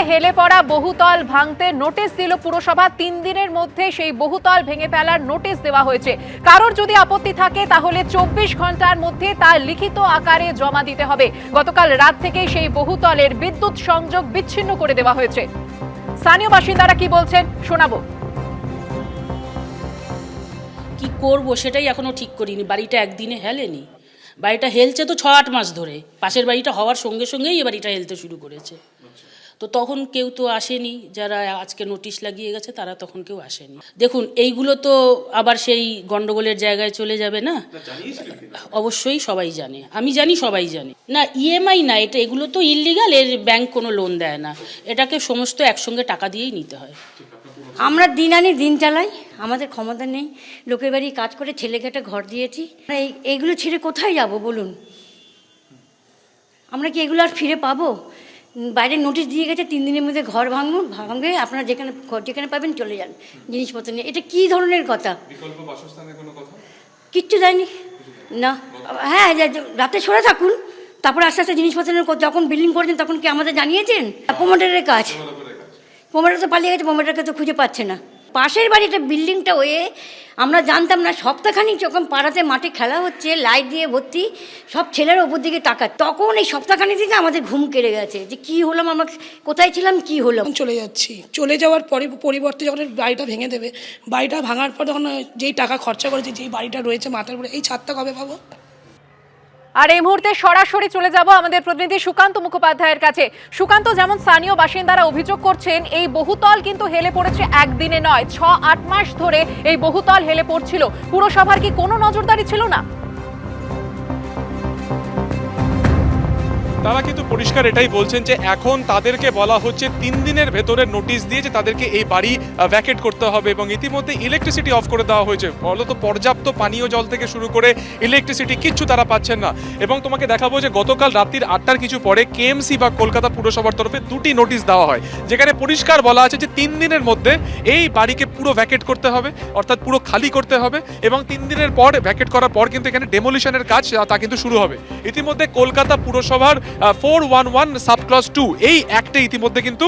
কলকাতায় হেলে পড়া বহুতল ভাঙতে নোটিশ দিল পুরসভা। তিন দিনের মধ্যে সেই বহুতল ভেঙে ফেলার নোটিশ দেওয়া হয়েছে। কারোর যদি আপত্তি থাকে, তাহলে চব্বিশ ঘণ্টার মধ্যে তা লিখিত আকারে জমা দিতে হবে। গতকাল রাত থেকেই সেই বহুতলের বিদ্যুৎ সংযোগ বিচ্ছিন্ন করে দেওয়া হয়েছে। স্থানীয় বাসিন্দারা কি বলছেন, শোনাবো। কি করব সেটাই এখনও ঠিক করিনি। বাড়িটা একদিনে হেলেনি। বাড়িটা হেলছে তো ছ আট মাস ধরে। পাশের বাড়িটা হওয়ার সঙ্গে সঙ্গেই এই বাড়িটা হেলতে শুরু করেছে। তো তখন কেউ তো আসেনি যারা আজকে নোটিশ লাগিয়ে গেছে তারা তখন কেউ আসেনি। দেখুন এইগুলো তো আবার সেই গন্ডগোলের জায়গায় চলে যাবে না? অবশ্যই সবাই জানে। আমি জানি সবাই জানে। না ইএমআই না এটা এগুলো তো ইলিগাল এর ব্যাংক কোনো লোন দেয় না। এটাকে সমস্ত একসঙ্গে টাকা দিয়েই নিতে হয়। আমরা দিন আনি দিন চালাই আমাদের ক্ষমতা নেই। লোকের বাড়ি কাজ করে ছেলেকে একটা ঘর দিয়েছি। এই এইগুলো ছেড়ে কোথায় যাব বলুন? আমরা কি এগুলো আর ফিরে পাবো? বাইরে নোটিশ দিয়ে গেছে তিন দিনের মধ্যে ঘর ভাঙুন ভাঙবে আপনারা যেখানে যেখানে পাবেন চলে যান জিনিসপত্র নিয়ে। এটা কী ধরনের কথা? কিচ্ছু দেয়নি না। হ্যাঁ রাতে সরে থাকুন তারপরে আস্তে আস্তে জিনিসপত্র যখন বিল্ডিং করেছেন তখন কি আমাদের জানিয়েছেন? প্রমোটারের কাজ। প্রমোটার তো পালিয়ে গেছে প্রমোটারকে তো খুঁজে পাচ্ছে না। পাশের বাড়িটা বিল্ডিংটা হয়ে আমরা জানতাম না, সপ্তাহখানিক যখন পাড়াতে মাঠে খেলা হচ্ছে, লাইট দিয়ে ভর্তি, সব ছেলেরা ওপর দিকে তাকা তখন এই সপ্তাহখানি থেকে আমাদের ঘুম কেড়ে গেছে যে কি হলাম আমরা, কোথায় ছিলাম, কি হলো চলে যাচ্ছি। চলে যাওয়ার পরে, পরিবর্তে যখন বাড়িটা ভেঙে দেবে, বাড়িটা ভাঙার পর তখন যেই টাকা খরচা করেছি, যেই বাড়িটা রয়েছে মাথার উপরে, এই ছাদটা কবে পাবো? আর এই মুহূর্তে সরাসরি চলে যাব আমাদের প্রতিনিধি সুকান্ত মুখোপাধ্যায়ের কাছে। সুকান্ত, যেমন স্থানীয় বাসিন্দারা অভিযোগ করছেন, এই বহুতল কিন্তু হেলে পড়েছে একদিনে নয় ছ আট মাস ধরে এই বহুতল হেলে পড়ছিল। পুরসভার কি কোনো নজরদারি ছিল না? তারা কিন্তু পরিষ্কার এটাই বলছেন যে এখন তাদেরকে বলা হচ্ছে তিন দিনের ভেতরে নোটিশ দিয়ে যে তাদেরকে এই বাড়ি ভ্যাকেট করতে হবে এবং ইতিমধ্যে ইলেকট্রিসিটি অফ করে দেওয়া হয়েছে। ফলত পর্যাপ্ত পানীয় জল থেকে শুরু করে ইলেকট্রিসিটি কিচ্ছু তারা পাচ্ছেন না। এবং তোমাকে দেখাবো যে গতকাল রাত্রির আটটার কিছু পরে কেএমসি বা কলকাতা পুরসভার তরফে দুটি নোটিশ দেওয়া হয়। যেখানে পরিষ্কার বলা আছে যে তিন দিনের মধ্যে এই বাড়িকে পুরো ভ্যাকেট করতে হবে, অর্থাৎ পুরো খালি করতে হবে এবং তিন দিনের পর ভ্যাকেট করার পর কিন্তু এখানে ডেমোলিশনের কাজ তা কিন্তু শুরু হবে। ইতিমধ্যে কলকাতা পুরসভার four one one subclause two এই অ্যাক্টে ইতিমধ্যে কিন্তু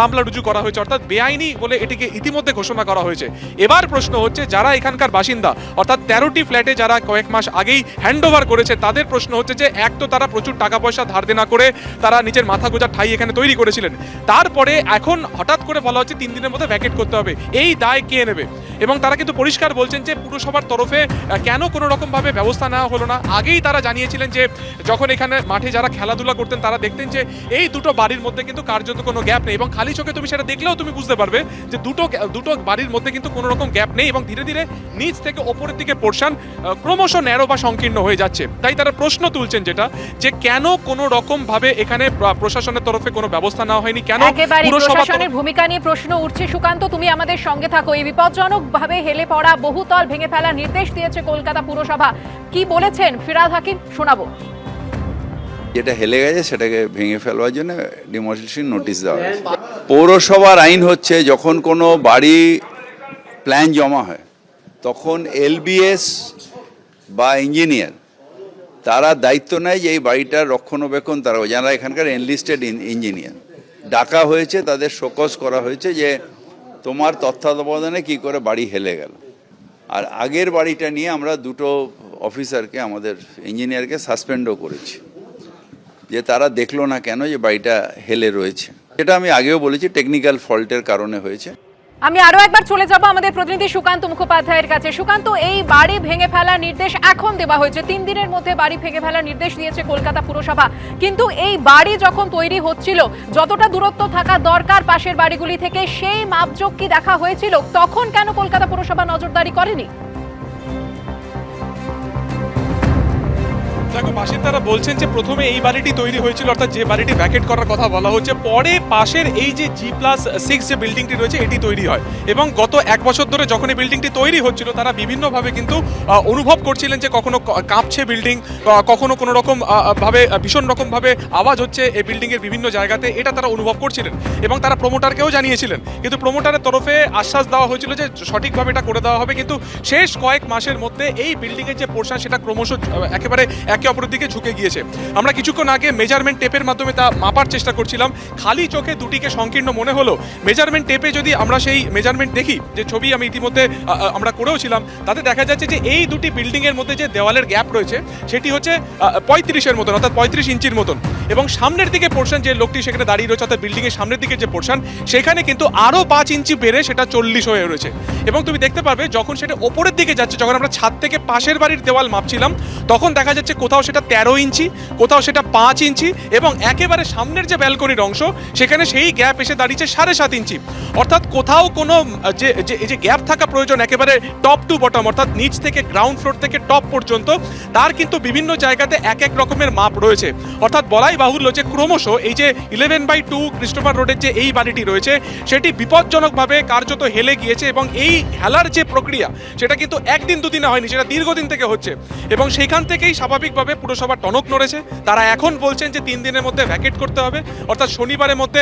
মামলা রুজু করা হয়েছে, অর্থাৎ বেআইনি বলে এটিকে ইতিমধ্যে ঘোষণা করা হয়েছে। এবার প্রশ্ন হচ্ছে, যারা এখানকার বাসিন্দা, অর্থাৎ তেরোটি ফ্ল্যাটে যারা কয়েক মাস আগেই হ্যান্ড করেছে, তাদের প্রশ্ন হচ্ছে যে, এক তো তারা প্রচুর টাকা পয়সা ধার দেনা করে তারা নিজের মাথা গোজার ঠাই এখানে তৈরি করেছিলেন। তারপরে এখন হঠাৎ করে বলা হচ্ছে, তিন দিনের মধ্যে ভ্যাকেট করতে হবে। এই দায় কে নেবে? এবং তারা কিন্তু পরিষ্কার বলছেন যে, পুরসভার তরফে কেন কোনো রকম ভাবে ব্যবস্থা নেওয়া হলো না? আগেই তারা জানিয়েছিলেন যে, যখন এখানে মাঠে যারা খেলাধুলা করতেন তারা দেখতেন যে এই দুটো বাড়ির মধ্যে কিন্তু কার্যত কোনো গ্যাপ নেই এবং খালি চোখে তুমি সেটা দেখলেও তুমি বুঝতে পারবে যে দুটো দুটো বাড়ির মধ্যে কিন্তু কোনো রকম গ্যাপ নেই এবং ধীরে ধীরে নিচ থেকে ওপরের দিকে পোর্শন ক্রমশ ন্যারো বা সংকীর্ণ হয়ে যাচ্ছে। তাই তারা প্রশ্ন তুলছেন যেটা যে কেন কোনো রকম ভাবে এখানে প্রশাসনের তরফে কোনো ব্যবস্থা নেওয়া হয়নি? কেন প্রশাসনের ভূমিকা নিয়ে প্রশ্ন উঠছে। সুকান্ত তুমি আমাদের সঙ্গে থাকো। এই বিপজ্জনক ভাবে হেলে পড়া বহুতল ভেঙে ফেলার নির্দেশ দিয়েছে কলকাতা পুরসভা। কি বলেছেন ফিরাদ হাকিম? শোনাবো। যেটা হেলে গেছে সেটাকে ভেঙে ফেলবার জন্য ডিমোলিশন নোটিশ দেওয়া হয়েছে। পৌরসভার আইন হচ্ছে যখন কোনো বাড়ি প্ল্যান জমা হয় তখন এলবিএস বা ইঞ্জিনিয়ার তারা দায়িত্ব নেয় যে এই বাড়িটার রক্ষণাবেক্ষণ তারা যারা এখানকার এনলিস্টেড ইঞ্জিনিয়ার ডাকা হয়েছে তাদের শোকজ করা হয়েছে যে তোমার তত্ত্বাবধানে কি করে বাড়ি হেলে গেল। আর আগের বাড়িটা নিয়ে আমরা দুটো অফিসারকে আমাদের ইঞ্জিনিয়ারকে সাসপেন্ডও করেছি। যে তারা দেখল না কেন যে বাড়িটা হেলে রয়েছে। এটা আমি আগেও বলেছি টেকনিক্যাল ফল্টের কারণে হয়েছে। আমি আরও একবার চলে যাব আমাদের প্রতিনিধি সুকান্ত মুখোপাধ্যায়ের কাছে। সুকান্ত, এই বাড়ি ভেঙে ফেলার নির্দেশ এখন দেওয়া হয়েছে। তিন দিনের মধ্যে বাড়ি ভেঙে ফেলার নির্দেশ দিয়েছে কলকাতা পুরসভা। কিন্তু এই বাড়ি যখন তৈরি হচ্ছিল, যতটা দূরত্ব থাকা দরকার পাশের বাড়িগুলি থেকে, সেই মাপজোক কি দেখা হয়েছিল? তখন কেন কলকাতা পুরসভা নজরদারি করেনি? দেখো বাসিন্দারা বলছেন যে প্রথমে এই বাড়িটি তৈরি হয়েছিল, অর্থাৎ যে বাড়িটি ভ্যাকেট করার কথা বলা হচ্ছে। পরে পাশের এই যে জি প্লাস সিক্স যে বিল্ডিংটি রয়েছে, এটি তৈরি হয়। এবং গত এক বছর ধরে যখন এই বিল্ডিংটি তৈরি হচ্ছিল, তারা বিভিন্নভাবে কিন্তু অনুভব করছিলেন যে কখনো কাঁপছে বিল্ডিং কখনো কোনো রকম ভাবে ভীষণ রকম ভাবে আওয়াজ হচ্ছে এই বিল্ডিং এর বিভিন্ন জায়গাতে। এটা তারা অনুভব করছিলেন। এবং তারা প্রমোটারকেও জানিয়েছিলেন। কিন্তু প্রমোটারের তরফে আশ্বাস দেওয়া হয়েছিল যে সঠিকভাবে এটা করে দেওয়া হবে। কিন্তু শেষ কয়েক মাসের মধ্যে এই বিল্ডিং এর যে পোর্শন সেটা ক্রমশ একেবারে একে একে অপরের দিকে ঝুঁকে গিয়েছে। আমরা কিছুক্ষণ আগে মেজারমেন্ট টেপের মাধ্যমে তা মাপার চেষ্টা করছিলাম। খালি চোখে দুটিকে সংকীর্ণ মনে হলো। মেজারমেন্ট টেপে যদি আমরা সেই মেজারমেন্ট দেখি, যে ছবি আমি ইতিমধ্যে আমরা করেও ছিলাম, তাতে দেখা যাচ্ছে যে এই দুটি বিল্ডিংয়ের মধ্যে যে দেওয়ালের গ্যাপ রয়েছে, সেটি হচ্ছে পঁয়ত্রিশের মতন, অর্থাৎ পঁয়ত্রিশ ইঞ্চির মতন। এবং সামনের দিকে পোর্শন যে লোকটি সেখানে দাঁড়িয়ে রয়েছে, অর্থাৎ বিল্ডিং এর সামনের দিকে যে পোর্শন, সেখানে কিন্তু আরও পাঁচ ইঞ্চি বেড়ে সেটা চল্লিশ হয়ে রয়েছে। এবং তুমি দেখতে পাবে, যখন সেটা ওপরের দিকে যাচ্ছে, যখন আমরা ছাদ থেকে পাশের বাড়ির দেওয়াল মাপছিলাম, তখন দেখা যাচ্ছে কোথাও সেটা তেরো ইঞ্চি, কোথাও সেটা পাঁচ ইঞ্চি এবং একেবারে সামনের যে ব্যালকনির অংশ, সেখানে সেই গ্যাপ এসে দাঁড়িয়েছে সাড়ে সাত ইঞ্চি। অর্থাৎ কোথাও কোনো, যে যে গ্যাপ থাকা প্রয়োজন একেবারে টপ টু বটম অর্থাৎ নিচ থেকে গ্রাউন্ড ফ্লোর থেকে টপ পর্যন্ত, তার কিন্তু বিভিন্ন জায়গাতে এক এক রকমের মাপ রয়েছে। অর্থাৎ বলাই বাহুল্য যে ক্রমশ এই যে ইলেভেন বাই টু ক্রিস্টোফার রোডের যে এই বাড়িটি রয়েছে, সেটি বিপজ্জনকভাবে কার্যত হেলে গিয়েছে এবং এই হেলার যে প্রক্রিয়া, সেটা কিন্তু একদিন দুদিনে হয়নি, সেটা দীর্ঘদিন থেকে হচ্ছে। এবং সেখান থেকেই স্বাভাবিকভাবে পুরসভা টনক নড়েছে। তারা এখন বলছেন যে তিন দিনের মধ্যে ভ্যাকেট করতে হবে। অর্থাৎ শনিবারের মধ্যে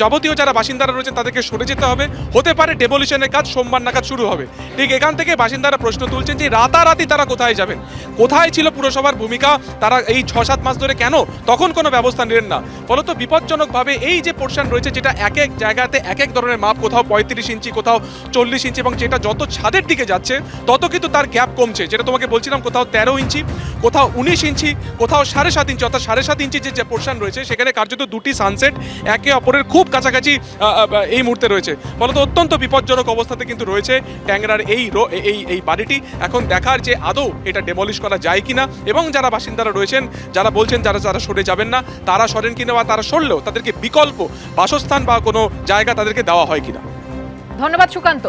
যাবতীয় যারা বাসিন্দারা রয়েছে তাদেরকে সরে যেতে হবে। হতে পারে ডেমোলিশনের কাজ সোমবার নাগাদ শুরু হবে। ঠিক এখান থেকে বাসিন্দারা প্রশ্ন তুলছেন যে রাতারাতি তারা কোথায় যাবেন? কোথায় ছিল পুরসভার ভূমিকা? তারা এই ছ সাত মাস ধরে কেন? তখন কোনো ব্যবস্থা নিলেন না। ফলত বিপজ্জনকভাবে এই যে পোর্শন রয়েছে, যেটা এক এক জায়গাতে এক এক ধরনের মাপ, কোথাও পঁয়ত্রিশ ইঞ্চি, কোথাও চল্লিশ ইঞ্চি এবং যেটা যত ছাদের দিকে যাচ্ছে, তত কিন্তু তার গ্যাপ কমছে। যেটা তোমাকে বলছিলাম, কোথাও তেরো ইঞ্চি, কোথাও উনিশ ইঞ্চি, কোথাও সাড়ে সাত ইঞ্চি, অর্থাৎ সাড়ে সাত ইঞ্চি যে পোর্শন রয়েছে, সেখানে কার্যত দুটি সানসেট একে অপরের খুব কাছাকাছি এই মুহূর্তে রয়েছে। ফলত অত্যন্ত বিপজ্জনক অবস্থাতে কিন্তু রয়েছে ট্যাংরার এই এই এই বাড়িটি। এখন দেখার যে আদৌ এটা ডেমলিশ করা যায় কিনা, এবং যারা বাসিন্দারা রয়েছেন, যারা বলছেন, যারা যারা সরে যাবেন না, তারা সরেন কিনা বা তারা সরলেও তাদেরকে বিকল্প বাসস্থান বা কোনো জায়গা তাদেরকে দেওয়া হয় কিনা। ধন্যবাদ সুকান্ত।